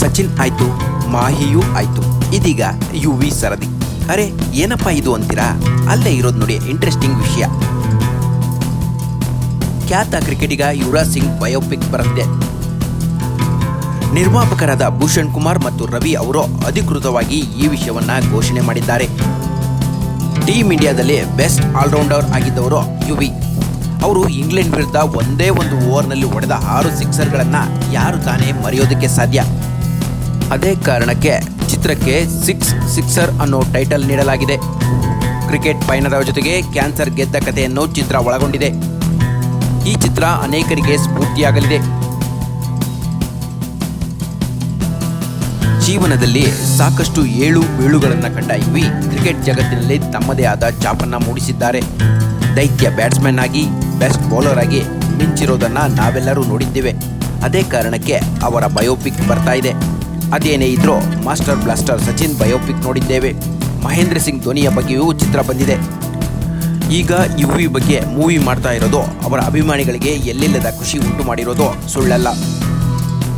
ಸಚಿನ್ ಆಯ್ತು, ಮಾಹಿಯೂ ಆಯ್ತು. ಇದೀಗ ಯು ವಿ ಸರದಿ. ಅರೆ, ಏನಪ್ಪ ಇದು ಅಂತೀರಾ? ಅಲ್ಲೇ ಇರೋದು ನೋಡಿ ಇಂಟ್ರೆಸ್ಟಿಂಗ್ ವಿಷಯ. ಖ್ಯಾತ ಕ್ರಿಕೆಟಿಗ ಯುವರಾಜ್ ಸಿಂಗ್ ಬಯೋಪಿಕ್ ಬರುತ್ತೆ ನಿರ್ಮಾಪಕರಾದ ಭೂಷಣ್ ಕುಮಾರ್ ಮತ್ತು ರವಿ ಅವರು ಅಧಿಕೃತವಾಗಿ ಈ ವಿಷಯವನ್ನ ಘೋಷಣೆ ಮಾಡಿದ್ದಾರೆ. ಟೀಮ್ ಇಂಡಿಯಾದಲ್ಲಿ ಬೆಸ್ಟ್ ಆಲ್ರೌಂಡರ್ ಆಗಿದ್ದವರು ಯುವಿ. ಅವರು ಇಂಗ್ಲೆಂಡ್ ವಿರುದ್ಧ ಒಂದೇ ಒಂದು ಓವರ್ನಲ್ಲಿ ಹೊಡೆದ ಆರು ಸಿಕ್ಸರ್ಗಳನ್ನು ಯಾರು ತಾನೇ ಮರೆಯೋದಕ್ಕೆ ಸಾಧ್ಯ? ಅದೇ ಕಾರಣಕ್ಕೆ ಚಿತ್ರಕ್ಕೆ ಸಿಕ್ಸ್ ಸಿಕ್ಸರ್ ಅನ್ನೋ ಟೈಟಲ್ ನೀಡಲಾಗಿದೆ. ಕ್ರಿಕೆಟ್ ಪಯಣದ ಜೊತೆಗೆ ಕ್ಯಾನ್ಸರ್ ಗೆದ್ದ ಕಥೆಯನ್ನು ಚಿತ್ರ ಒಳಗೊಂಡಿದೆ. ಈ ಚಿತ್ರ ಅನೇಕರಿಗೆ ಸ್ಫೂರ್ತಿಯಾಗಲಿದೆ. ಜೀವನದಲ್ಲಿ ಸಾಕಷ್ಟು ಏಳು ಬೀಳುಗಳನ್ನು ಕಂಡ ಯುವಿ ಕ್ರಿಕೆಟ್ ಜಗತ್ತಿನಲ್ಲಿ ತಮ್ಮದೇ ಆದ ಛಾಪನ್ನ ಮೂಡಿಸಿದ್ದಾರೆ. ದೈತ್ಯ ಬ್ಯಾಟ್ಸ್ಮನ್ ಆಗಿ ಬೆಸ್ಟ್ ಬೌಲರ್ ಆಗಿ ಮಿಂಚಿರೋದನ್ನು ನಾವೆಲ್ಲರೂ ನೋಡಿದ್ದೇವೆ. ಅದೇ ಕಾರಣಕ್ಕೆ ಅವರ ಬಯೋಪಿಕ್ ಬರ್ತಾ ಇದೆ. ಅದೇನೇ ಇದ್ರೂ ಮಾಸ್ಟರ್ ಬ್ಲಾಸ್ಟರ್ ಸಚಿನ್ ಬಯೋಪಿಕ್ ನೋಡಿದ್ದೇವೆ. ಮಹೇಂದ್ರ ಸಿಂಗ್ ಧೋನಿಯ ಬಗ್ಗೆಯೂ ಚಿತ್ರ ಬಂದಿದೆ. ಈಗ ಯುವಿ ಬಗ್ಗೆ ಮೂವಿ ಮಾಡ್ತಾ ಇರೋದು, ಅವರ ಅಭಿಮಾನಿಗಳಿಗೆ ಎಲ್ಲಿಲ್ಲದ ಖುಷಿ ಉಂಟು ಮಾಡಿರೋದು ಸುಳ್ಳಲ್ಲ.